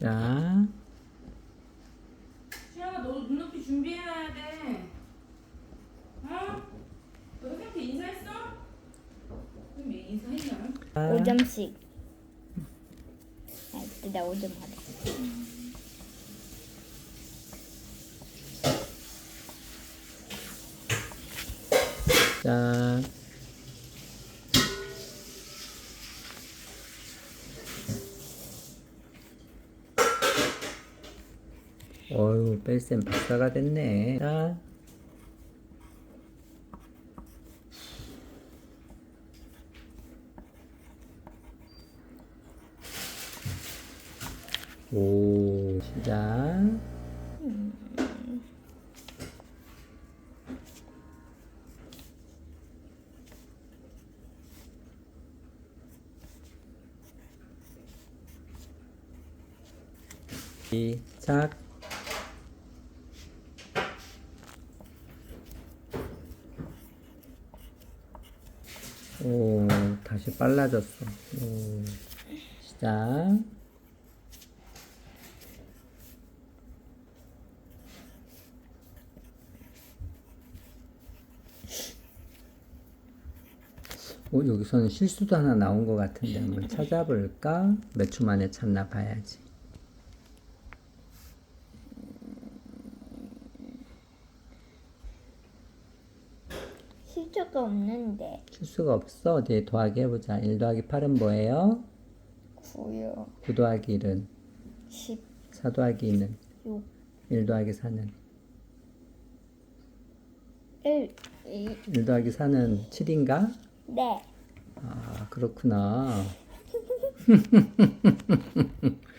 자, 수영아 너 눈높이 준비해놔야 돼. 어? 너 선생님한테 인사했어? 선생님 인사했나? 자, 5점씩. 아, 일단 5점 받아. 자. 어유 뺄셈 박사가 됐네. 자. 오, 시작. 시작. 오, 다시 빨라졌어. 오, 시작. 오, 어, 여기서는 실수도 하나 나온 것 같은데 한번 찾아볼까? 몇 초 만에 찾나 봐야지. 실수가 없는데. 실수가 없어. 어디 더하기 해보자. 1 더하기 8은 뭐예요? 9요. 9 더하기 1은 10. 4 더하기 2는 6. 1 더하기 4는 1. 2. 1 더하기 4는 7인가? 네. 아 그렇구나.